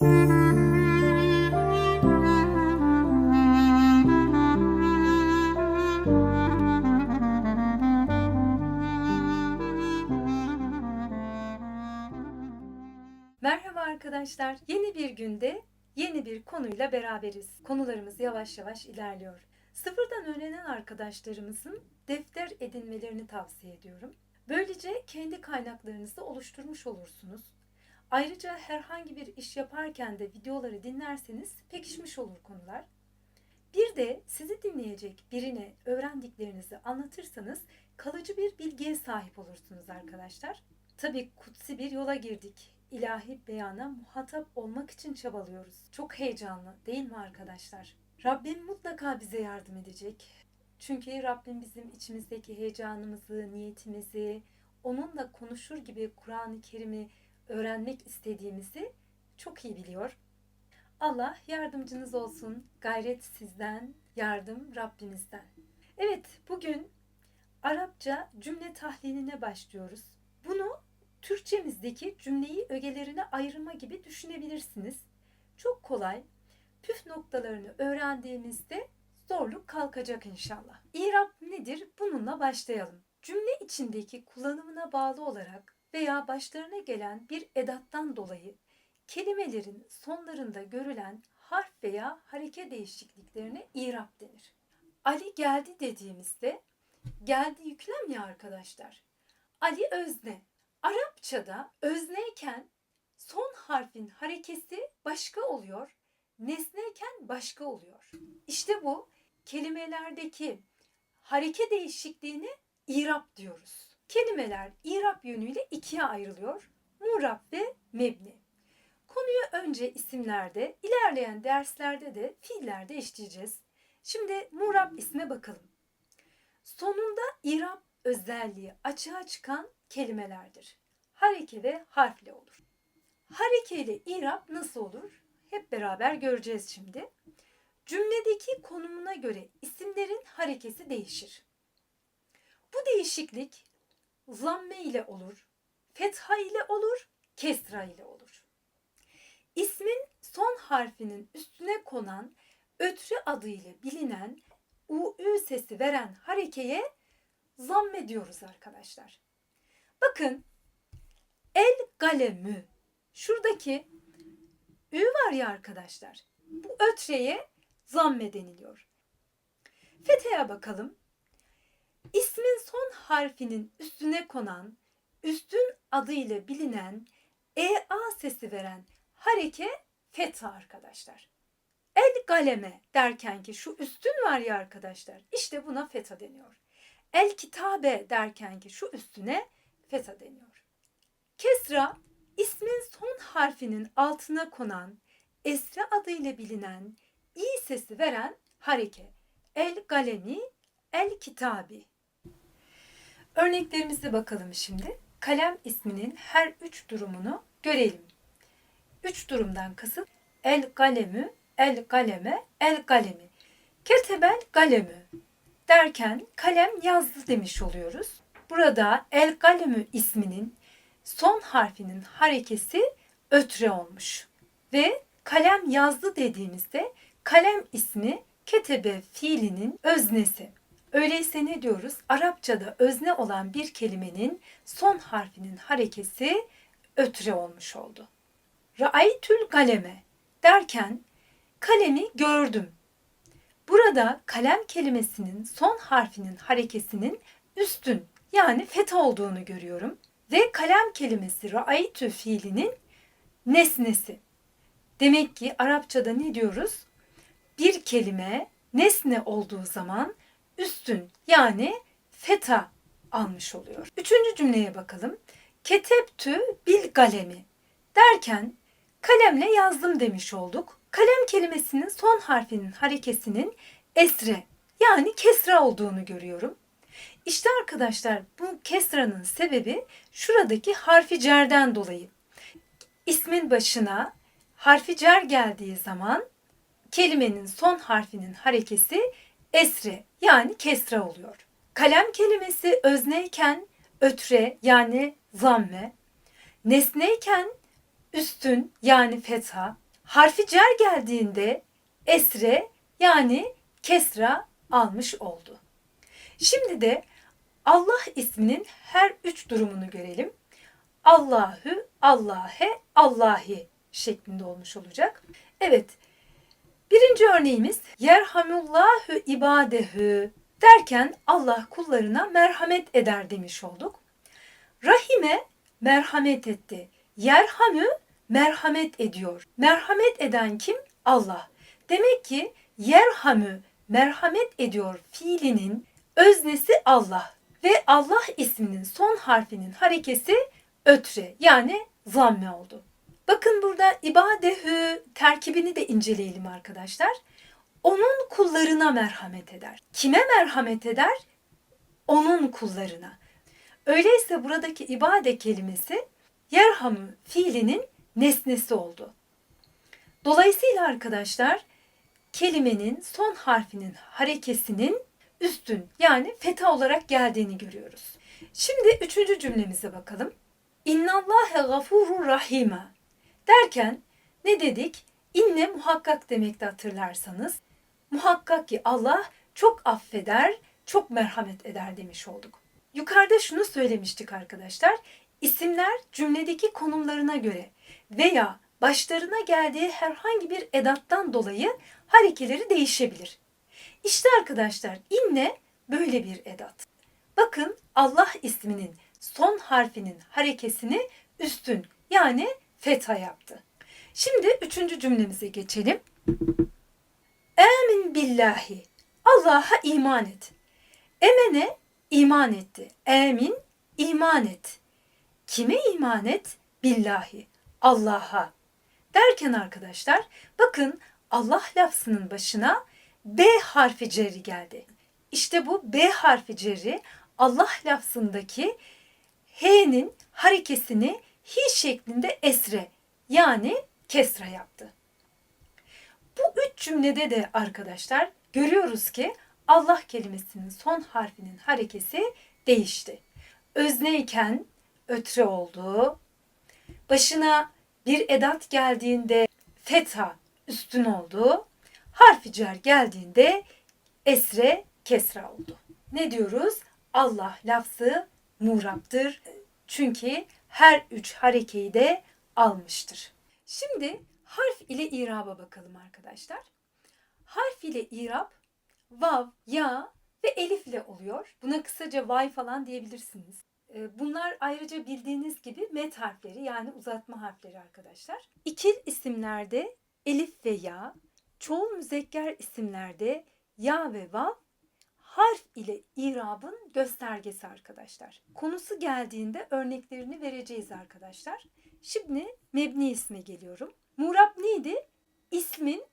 Merhaba arkadaşlar. Yeni bir günde yeni bir konuyla beraberiz. Konularımız yavaş yavaş ilerliyor. Sıfırdan öğrenen arkadaşlarımızın defter edinmelerini tavsiye ediyorum. Böylece kendi kaynaklarınızı oluşturmuş olursunuz. Ayrıca herhangi bir iş yaparken de videoları dinlerseniz pekişmiş olur konular. Bir de sizi dinleyecek birine öğrendiklerinizi anlatırsanız kalıcı bir bilgiye sahip olursunuz arkadaşlar. Tabii kutsi bir yola girdik. İlahi beyana muhatap olmak için çabalıyoruz. Çok heyecanlı değil mi arkadaşlar? Rabbim mutlaka bize yardım edecek. Çünkü Rabbim bizim içimizdeki heyecanımızı, niyetimizi, onunla konuşur gibi Kur'an-ı Kerim'i öğrenmek istediğimizi çok iyi biliyor. Allah yardımcınız olsun. Gayret sizden, yardım Rabbimizden. Evet, bugün Arapça cümle tahliline başlıyoruz. Bunu Türkçemizdeki cümleyi ögelerine ayırma gibi düşünebilirsiniz. Çok kolay. Püf noktalarını öğrendiğimizde zorluk kalkacak inşallah. İrab nedir? Bununla başlayalım. Cümle içindeki kullanımına bağlı olarak veya başlarına gelen bir edattan dolayı kelimelerin sonlarında görülen harf veya hareke değişikliklerine irab denir. Ali geldi dediğimizde geldi yüklem ya arkadaşlar. Ali özne. Arapçada özneyken son harfin harekesi başka oluyor, nesneyken başka oluyor. İşte bu kelimelerdeki hareke değişikliğine irab diyoruz. Kelimeler irab yönüyle ikiye ayrılıyor. Murab ve mebni. Konuyu önce isimlerde, ilerleyen derslerde de fiillerde işleyeceğiz. Şimdi murab isme bakalım. Sonunda irab özelliği açığa çıkan kelimelerdir. Hareke ve harfle olur. Hareke ile irab nasıl olur? Hep beraber göreceğiz şimdi. Cümledeki konumuna göre isimlerin harekesi değişir. Bu değişiklik zamme ile olur, fetha ile olur, kesra ile olur. İsmin son harfinin üstüne konan ötrü adıyla bilinen u-ü sesi veren harekeye zamme diyoruz arkadaşlar. Bakın el galemü. Şuradaki ü var ya arkadaşlar. Bu ötreye zamme deniliyor. Fetha'ya bakalım. İsmin son harfinin üstüne konan, üstün adıyla bilinen EA sesi veren hareke fetha arkadaşlar. El galeme derken ki şu üstün var ya arkadaşlar. İşte buna fetha deniyor. El kitabe derken ki şu üstüne fetha deniyor. Kesra ismin son harfinin altına konan esra adıyla bilinen i sesi veren hareke. El galemi, el kitabi. Örneklerimize bakalım şimdi. Kalem isminin her üç durumunu görelim. Üç durumdan kasıt el galemü, el galeme, el galemi. Ketebel galemü derken kalem yazdı demiş oluyoruz. Burada el galemü isminin son harfinin harekesi ötre olmuş. Ve kalem yazdı dediğimizde kalem ismi ketebe fiilinin öznesi. Öyleyse ne diyoruz? Arapçada özne olan bir kelimenin son harfinin harekesi ötre olmuş oldu. Ra'aytül kaleme derken kalemi gördüm. Burada kalem kelimesinin son harfinin harekesinin üstün yani fetha olduğunu görüyorum. Ve kalem kelimesi ra'aytü fiilinin nesnesi. Demek ki Arapçada ne diyoruz? Bir kelime nesne olduğu zaman üstün yani feta almış oluyor. Üçüncü cümleye bakalım. Keteptü bil galemi derken kalemle yazdım demiş olduk. Kalem kelimesinin son harfinin harekesinin esre yani kesra olduğunu görüyorum. İşte arkadaşlar bu kesranın sebebi şuradaki harfi cerden dolayı. İsmin başına harfi cer geldiği zaman kelimenin son harfinin harekesi esre yani kesra oluyor. Kalem kelimesi özneyken ötre yani zamme, nesneyken üstün yani fetha, harfi cer geldiğinde esre yani kesra almış oldu. Şimdi de Allah isminin her üç durumunu görelim. Allahü, Allahe, Allahi şeklinde olmuş olacak. Evet, birinci örneğimiz Yerhamullahu ibadehü derken Allah kullarına merhamet eder demiş olduk. Rahime merhamet etti. Yerhamü merhamet ediyor. Merhamet eden kim? Allah. Demek ki yerhamü merhamet ediyor fiilinin öznesi Allah ve Allah isminin son harfinin harekesi ötre yani zamme oldu. Bakın burada ibadehü terkibini de inceleyelim arkadaşlar. Onun kullarına merhamet eder. Kime merhamet eder? Onun kullarına. Öyleyse buradaki ibade kelimesi yerhamü fiilinin nesnesi oldu. Dolayısıyla arkadaşlar kelimenin son harfinin harekesinin üstün yani feta olarak geldiğini görüyoruz. Şimdi üçüncü cümlemize bakalım. İnnallâhe gafurur rahime derken ne dedik? İnne muhakkak demekte hatırlarsanız. Muhakkak ki Allah çok affeder, çok merhamet eder demiş olduk. Yukarıda şunu söylemiştik arkadaşlar. İsimler cümledeki konumlarına göre veya başlarına geldiği herhangi bir edattan dolayı harekeleri değişebilir. İşte arkadaşlar inne böyle bir edat. Bakın Allah isminin son harfinin harekesini üstün yani fetha yaptı. Şimdi üçüncü cümlemize geçelim. Emin billahi. Allah'a iman et. Emene iman etti. Emin iman et. Kime iman et? Billahi. Allah'a. Derken arkadaşlar bakın Allah lafzının başına B harfi cerri geldi. İşte bu B harfi cerri Allah lafzındaki H'nin harekesini hi şeklinde esre yani kesra yaptı. Bu üç cümlede de arkadaşlar görüyoruz ki Allah kelimesinin son harfinin harekesi değişti. Özneyken ötre oldu. Başına bir edat geldiğinde fetha üstün oldu. Harfi cer geldiğinde esre kesra oldu. Ne diyoruz? Allah lafzı muraptır. Çünkü her üç harekeyi de almıştır. Şimdi harf ile iraba bakalım arkadaşlar. Harf ile irab vav, ya ve elif ile oluyor. Buna kısaca vay falan diyebilirsiniz. Ee, Bunlar ayrıca bildiğiniz gibi met harfleri yani uzatma harfleri arkadaşlar. İkil isimlerde elif ve ya, çoğul müzekker isimlerde ya ve vav harf ile irabın göstergesi arkadaşlar. Konusu geldiğinde örneklerini vereceğiz arkadaşlar. Şimdi mebni isme geliyorum. Murab neydi? İsmin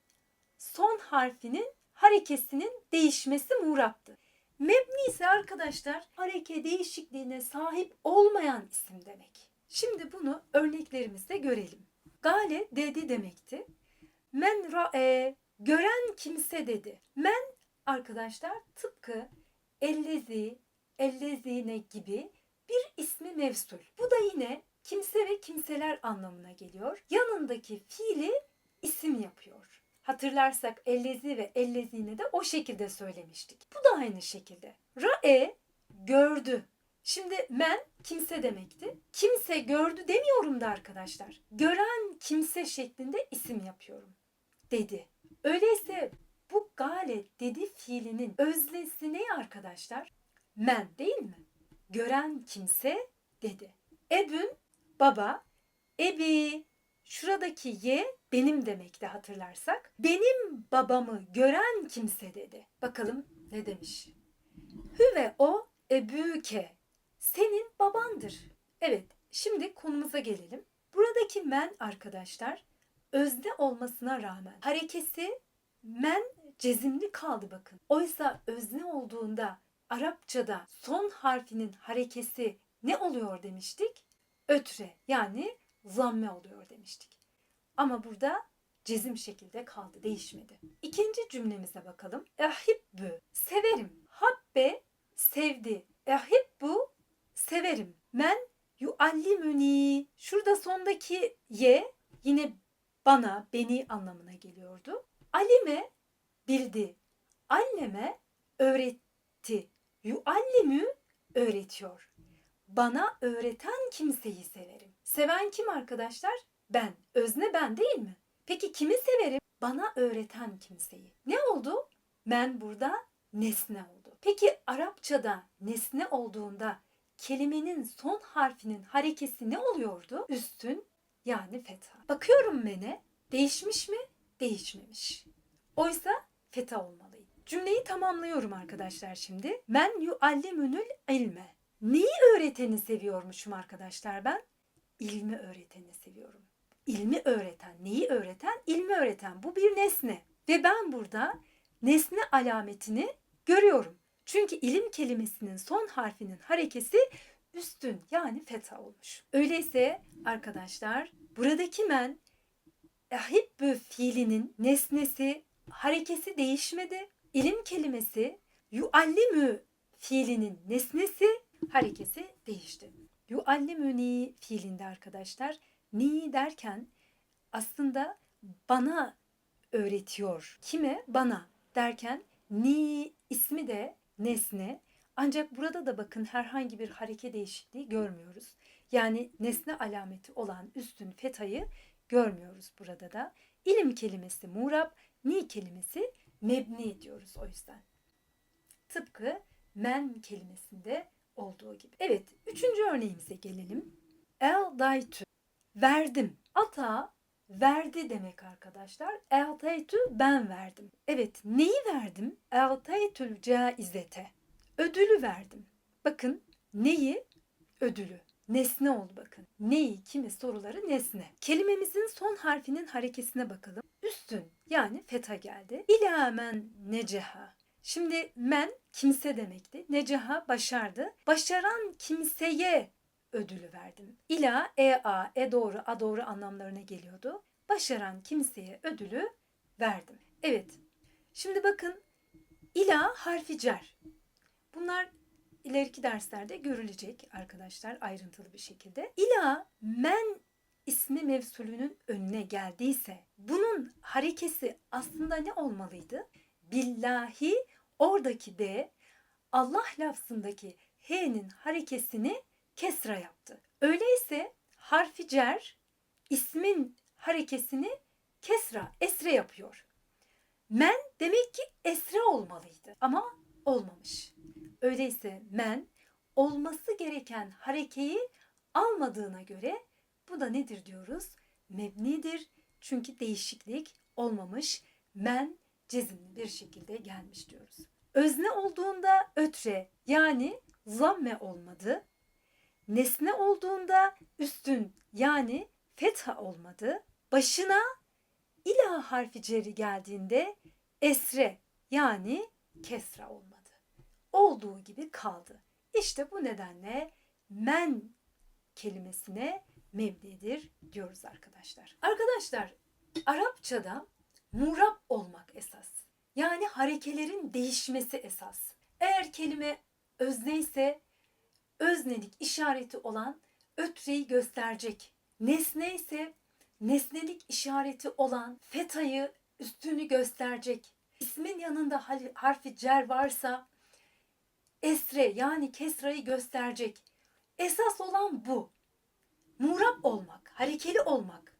son harfinin harekesinin değişmesi muraptı. Mebni ise arkadaşlar hareke değişikliğine sahip olmayan isim demek. Şimdi bunu örneklerimizde görelim. Gale dedi demekti. Men ra'e gören kimse dedi. Men arkadaşlar tıpkı ellezi, ellezine gibi bir ismi mevsul. Bu da yine kimse ve kimseler anlamına geliyor. Yanındaki fiili isim yapıyor. Hatırlarsak ellezi ve ellezine de o şekilde söylemiştik. Bu da aynı şekilde. Ra'e gördü. Şimdi men kimse demekti. Kimse gördü demiyorum da arkadaşlar. Gören kimse şeklinde isim yapıyorum. Dedi. Öyleyse gale dedi fiilinin öznesi ne arkadaşlar? Men değil mi? Gören kimse dedi. Ebün baba, ebi şuradaki ye benim demekti hatırlarsak. Benim babamı gören kimse dedi. Bakalım ne demiş? Hü ve o ebüke senin babandır. Evet şimdi konumuza gelelim. Buradaki men arkadaşlar özne olmasına rağmen harekesi men cezimli kaldı bakın. Oysa özne olduğunda Arapçada son harfinin harekesi ne oluyor demiştik? Ötre yani zamme oluyor demiştik. Ama burada cezim şekilde kaldı, değişmedi. İkinci cümlemize bakalım. Ehibbü, severim. Habbe, sevdi. Ehibbu, severim. Men yuallimuni. Şurada sondaki ye yine bana, beni anlamına geliyordu. Alime bildi. Alleme öğretti. Yuallimü öğretiyor. Bana öğreten kimseyi severim. Seven kim arkadaşlar? Ben. Özne ben değil mi? Peki kimi severim? Bana öğreten kimseyi. Ne oldu? Men burada nesne oldu. Peki Arapçada nesne olduğunda kelimenin son harfinin harekesi ne oluyordu? Üstün yani fetha. Bakıyorum mene değişmiş mi? Değişmemiş. Oysa fetha olmalıydı. Cümleyi tamamlıyorum arkadaşlar şimdi. Men yuallimünül ilme. Neyi öğreteni seviyormuşum arkadaşlar ben? İlmi öğreteni seviyorum. İlmi öğreten, neyi öğreten? İlmi öğreten. Bu bir nesne. Ve ben burada nesne alametini görüyorum. Çünkü ilim kelimesinin son harfinin harekesi üstün yani fetha olmuş. Öyleyse arkadaşlar buradaki men ehibbü fiilinin nesnesi harekesi değişmedi. İlim kelimesi yuallimü fiilinin nesnesi harekesi değişti. Yuallimüni fiilinde arkadaşlar ni derken aslında bana öğretiyor. Kime? Bana derken ni ismi de nesne. Ancak burada da bakın herhangi bir hareke değişikliği görmüyoruz. Yani nesne alameti olan üstün fetayı görmüyoruz burada da. İlim kelimesi murab, ni kelimesi mebni diyoruz o yüzden. Tıpkı men kelimesinde olduğu gibi. Evet, üçüncü örneğimize gelelim. El daytu, verdim. Ata verdi demek arkadaşlar. El daytu ben verdim. Evet, neyi verdim? El daytul caizete. Ödülü verdim. Bakın neyi? Ödülü. Nesne oldu bakın. Neyi, kimi soruları nesne. Kelimemizin son harfinin harekesine bakalım. Üstün yani feta geldi. İlâ men neceha. Şimdi men kimse demekti. Neceha başardı. Başaran kimseye ödülü verdim. İla, e a, e doğru, a doğru anlamlarına geliyordu. Başaran kimseye ödülü verdim. Evet. Şimdi bakın ila harfi cer. Bunlar ileriki derslerde görülecek arkadaşlar ayrıntılı bir şekilde. İla men ismi mevsulünün önüne geldiyse bunun harekesi aslında ne olmalıydı? Billahi oradaki de Allah lafzındaki H'nin harekesini kesra yaptı. Öyleyse harfi cer ismin harekesini kesra, esre yapıyor. Men demek ki esre olmalıydı ama olmamış. Öyleyse men olması gereken harekeyi almadığına göre bu da nedir diyoruz? Mebnidir. Çünkü değişiklik olmamış. Men cezimli bir şekilde gelmiş diyoruz. Özne olduğunda ötre yani zamme olmadı. Nesne olduğunda üstün yani fetha olmadı. Başına ila harfi ceri geldiğinde esre yani kesra olmadı. Olduğu gibi kaldı. İşte bu nedenle men kelimesine mebnidir diyoruz arkadaşlar. Arkadaşlar Arapçada murab olmak esas. Yani harekelerin değişmesi esas. Eğer kelime özne ise öznelik işareti olan ötreyi gösterecek. Nesne ise nesnelik işareti olan fetayı üstünü gösterecek. İsmin yanında harfi cer varsa esre yani kesrayı gösterecek. Esas olan bu. Murab olmak, harekeli olmak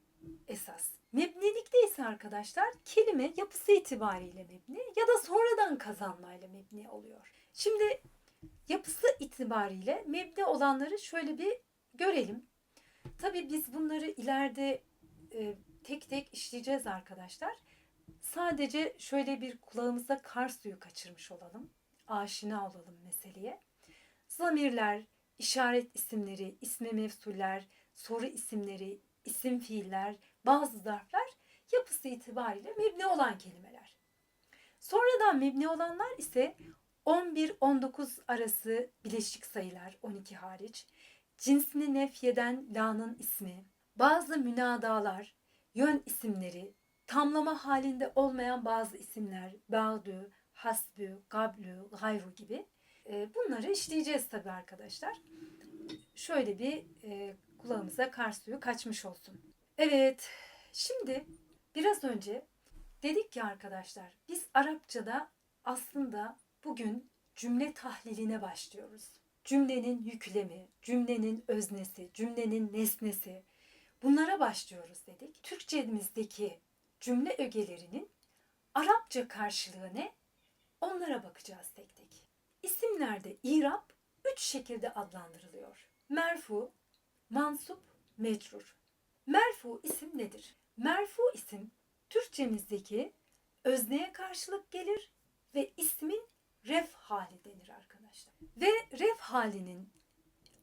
esas. Mebnilikte ise arkadaşlar kelime yapısı itibariyle mebni ya da sonradan kazanmayla mebni oluyor. Şimdi yapısı itibariyle mebni olanları şöyle bir görelim. Tabii biz bunları ileride e, tek tek işleyeceğiz arkadaşlar. Sadece şöyle bir kulağımıza kar suyu kaçırmış olalım. Aşina olalım meseleye. Zamirler, işaret isimleri, isme mevsuller, soru isimleri, isim fiiller, bazı zarflar yapısı itibariyle mebni olan kelimeler. Sonradan mebni olanlar ise 11-19 arası bileşik sayılar 12 hariç, cinsini nefyeden la'nın ismi, bazı münadalar, yön isimleri, tamlama halinde olmayan bazı isimler, ba'dü, hasbü, gablü, gayru gibi e, bunları işleyeceğiz tabii arkadaşlar. Şöyle bir e, kulağımıza kar suyu kaçmış olsun. Evet, Şimdi biraz önce dedik ki arkadaşlar biz Arapçada aslında bugün cümle tahliline başlıyoruz. Cümlenin yüklemi, cümlenin öznesi, cümlenin nesnesi bunlara başlıyoruz dedik. Türkçemizdeki cümle ögelerinin Arapça karşılığı ne? Onlara bakacağız tek tek. İsimlerde İrab üç şekilde adlandırılıyor. Merfu, mansup, mecrur. Merfu isim nedir? Merfu isim Türkçemizdeki özneye karşılık gelir ve ismin ref hali denir arkadaşlar. Ve ref halinin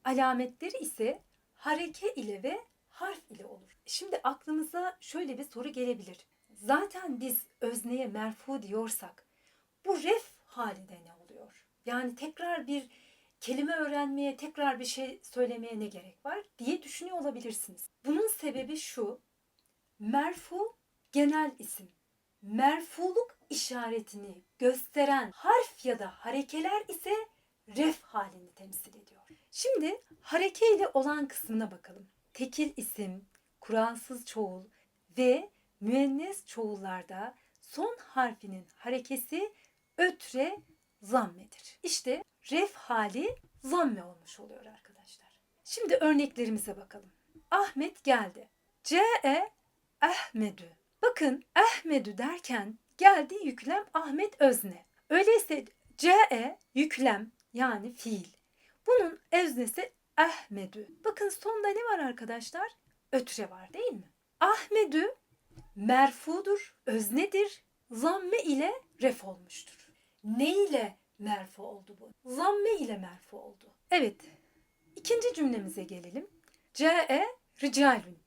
alametleri ise hareke ile ve harf ile olur. Şimdi aklımıza şöyle bir soru gelebilir. Zaten biz özneye merfu diyorsak bu ref halinde ne oluyor? Yani tekrar bir kelime öğrenmeye, tekrar bir şey söylemeye ne gerek var diye düşünüyor olabilirsiniz. Bunun sebebi şu. Merfu genel isim. Merfuluk işaretini gösteren harf ya da harekeler ise ref halini temsil ediyor. Şimdi hareke ile olan kısmına bakalım. Tekil isim, Kur'ansız çoğul ve müennes çoğullarda son harfinin harekesi ötre zammedir. İşte ref hali zamme olmuş oluyor arkadaşlar. Şimdi örneklerimize bakalım. Ahmet geldi. C'e Ahmedü. Bakın Ahmedü derken geldi yüklem Ahmet özne. Öyleyse C'e yüklem yani fiil. Bunun öznesi Ahmedü. Bakın sonda ne var arkadaşlar? Ötre var değil mi? Ahmedü merfudur, öznedir. Zamme ile ref olmuştur. Ne ile merfu oldu bu? Zamme ile merfu oldu. Evet. İkinci cümlemize gelelim. C'e ricalun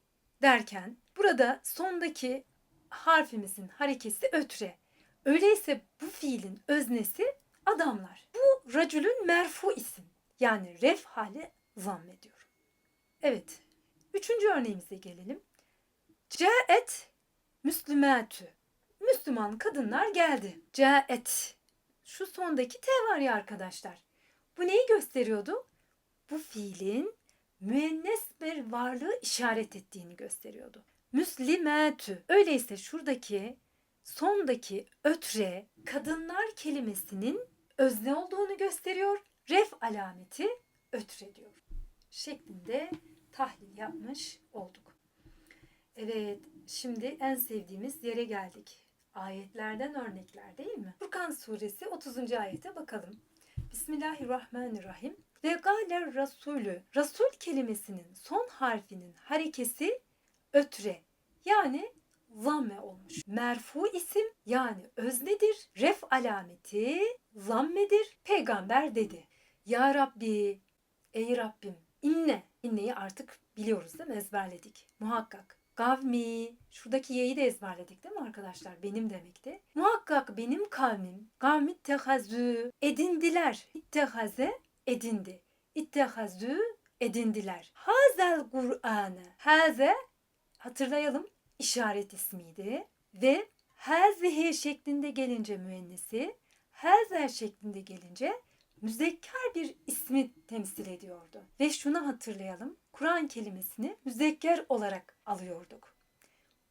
derken burada sondaki harfimizin harekesi ötre. Öyleyse bu fiilin öznesi adamlar. Bu racülün merfu isim. Yani ref hali zammediyorum. Evet. Üçüncü örneğimize gelelim. Caet müslümatü. Müslüman kadınlar geldi. Caet. Şu sondaki T var ya arkadaşlar. Bu neyi gösteriyordu? Bu fiilin müennes bir varlığı işaret ettiğini gösteriyordu. Müslimatü. Öyleyse şuradaki sondaki ötre kadınlar kelimesinin özne olduğunu gösteriyor. Ref alameti ötre diyor. Şeklinde tahlil yapmış olduk. Evet, şimdi en sevdiğimiz yere geldik. Ayetlerden örnekler değil mi? Furkan suresi 30. ayete bakalım. Bismillahirrahmanirrahim. Ve galer rasulü. Rasul kelimesinin son harfinin harekesi ötre yani zamme olmuş. Merfu isim yani öznedir. Ref alameti zammedir. Peygamber dedi. Ya Rabbi, ey Rabbim inne. İnneyi artık biliyoruz değil mi? Ezberledik. Muhakkak. Gavmi. Şuradaki ye'yi de ezberledik değil mi arkadaşlar? Benim demekti. Muhakkak benim kavmim. Kavmi tehazü. Edindiler. İttehaze edindi. İttehazü edindiler. Hazel Kur'an'ı. Haze hatırlayalım işaret ismiydi ve hazihi şeklinde gelince müennesi, hazel şeklinde gelince müzekker bir ismi temsil ediyordu. Ve şunu hatırlayalım. Kur'an kelimesini müzekker olarak alıyorduk.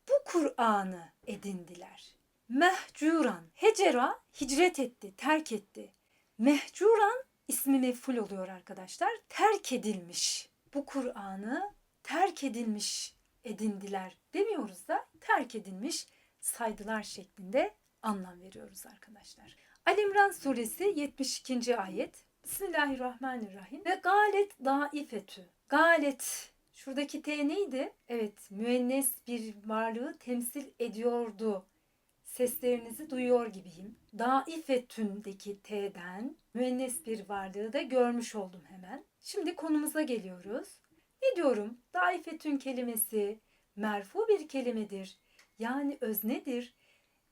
Bu Kur'an'ı edindiler. Mehcuran. Hecera hicret etti, terk etti. Mehcuran ismi meful oluyor arkadaşlar. Terk edilmiş. Bu Kur'an'ı terk edilmiş edindiler demiyoruz da terk edilmiş saydılar şeklinde anlam veriyoruz arkadaşlar. Ali İmran suresi 72. ayet. Bismillahirrahmanirrahim. Ve galet daifetü. Galet Şuradaki T neydi? Evet, müennes bir varlığı temsil ediyordu. Seslerinizi duyuyor gibiyim. Daifetündeki T'den müennes bir varlığı da görmüş oldum hemen. Şimdi konumuza geliyoruz. Ne diyorum? Daifetün kelimesi merfu bir kelimedir. Yani öznedir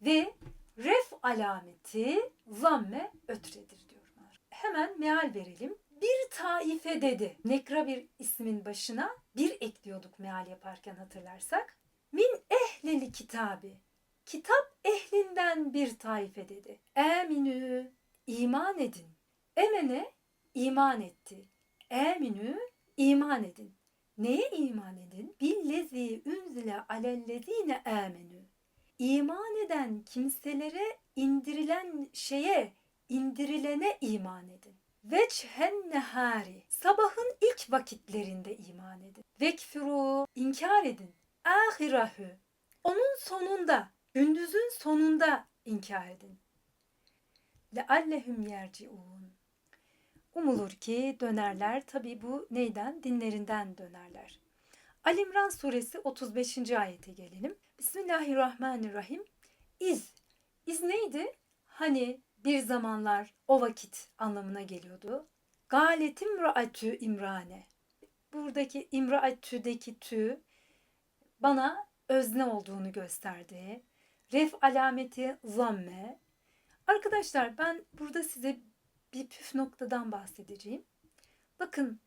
ve ref alameti zamme ötredir diyorum. Hemen meal verelim. Bir taife dedi. Nekra bir ismin başına bir ekliyorduk meal yaparken hatırlarsak. Min ehleli kitabi. Kitap ehlinden bir taife dedi. Eminü iman edin. Emene iman etti. Eminü iman edin. Neye iman edin? Billezi unzile alellezine amenü. İman eden kimselere indirilen şeye, indirilene iman edin. Veçhen nehari. Sabahın ilk vakitlerinde iman edin. Vekfuru. inkar edin. Ahirahü. Onun sonunda, gündüzün sonunda inkar edin. Leallehum yerciun. Umulur ki dönerler. Tabi bu neyden? Dinlerinden dönerler. Alimran suresi 35. ayete gelelim. Bismillahirrahmanirrahim. İz. İz neydi? Hani bir zamanlar o vakit anlamına geliyordu. Galetim raatü imrane. Buradaki imraatü'deki tü bana özne olduğunu gösterdi. Ref alameti zamme. Arkadaşlar ben burada size bir püf noktadan bahsedeceğim. Bakın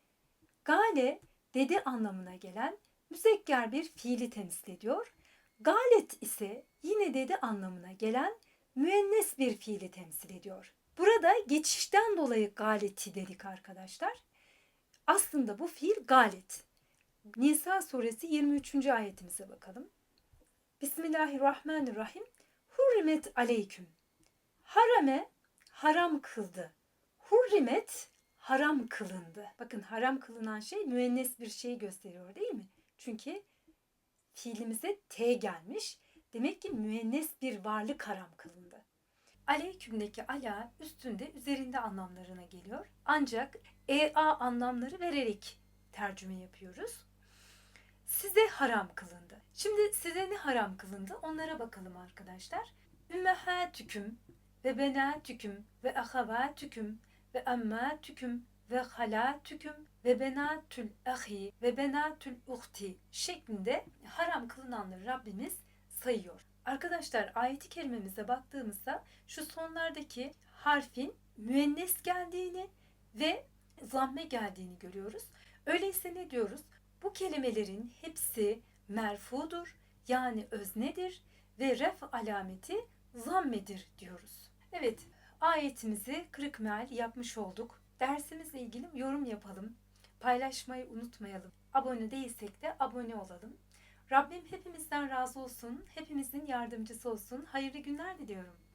gale dedi anlamına gelen müzekker bir fiili temsil ediyor. Galet ise yine dedi anlamına gelen müennes bir fiili temsil ediyor. Burada geçişten dolayı galeti dedik arkadaşlar. Aslında bu fiil galet. Nisa suresi 23. ayetimize bakalım. Bismillahirrahmanirrahim. Hurrimet aleyküm. Harame haram kıldı. Hurrimet haram kılındı. Bakın haram kılınan şey müennes bir şey gösteriyor değil mi? Çünkü fiilimize T gelmiş. Demek ki müennes bir varlık haram kılındı. Aleykümdeki ala üstünde üzerinde anlamlarına geliyor. Ancak EA anlamları vererek tercüme yapıyoruz. Size haram kılındı. Şimdi size ne haram kılındı onlara bakalım arkadaşlar. Ümmehatüküm ve benatüküm ve ahavatüküm ve emmatüküm ve halatüküm ve benatül ahi ve benatül uhti şeklinde haram kılınanları Rabbimiz sayıyor. Arkadaşlar ayeti kerimemize baktığımızda şu sonlardaki harfin müennes geldiğini ve zamme geldiğini görüyoruz. Öyleyse ne diyoruz? Bu kelimelerin hepsi merfudur yani öznedir ve ref alameti zammedir diyoruz. Evet ayetimizi kırık meal yapmış olduk. Dersimizle ilgili yorum yapalım. Paylaşmayı unutmayalım. Abone değilsek de abone olalım. Rabbim hepimizden razı olsun. Hepimizin yardımcısı olsun. Hayırlı günler diliyorum.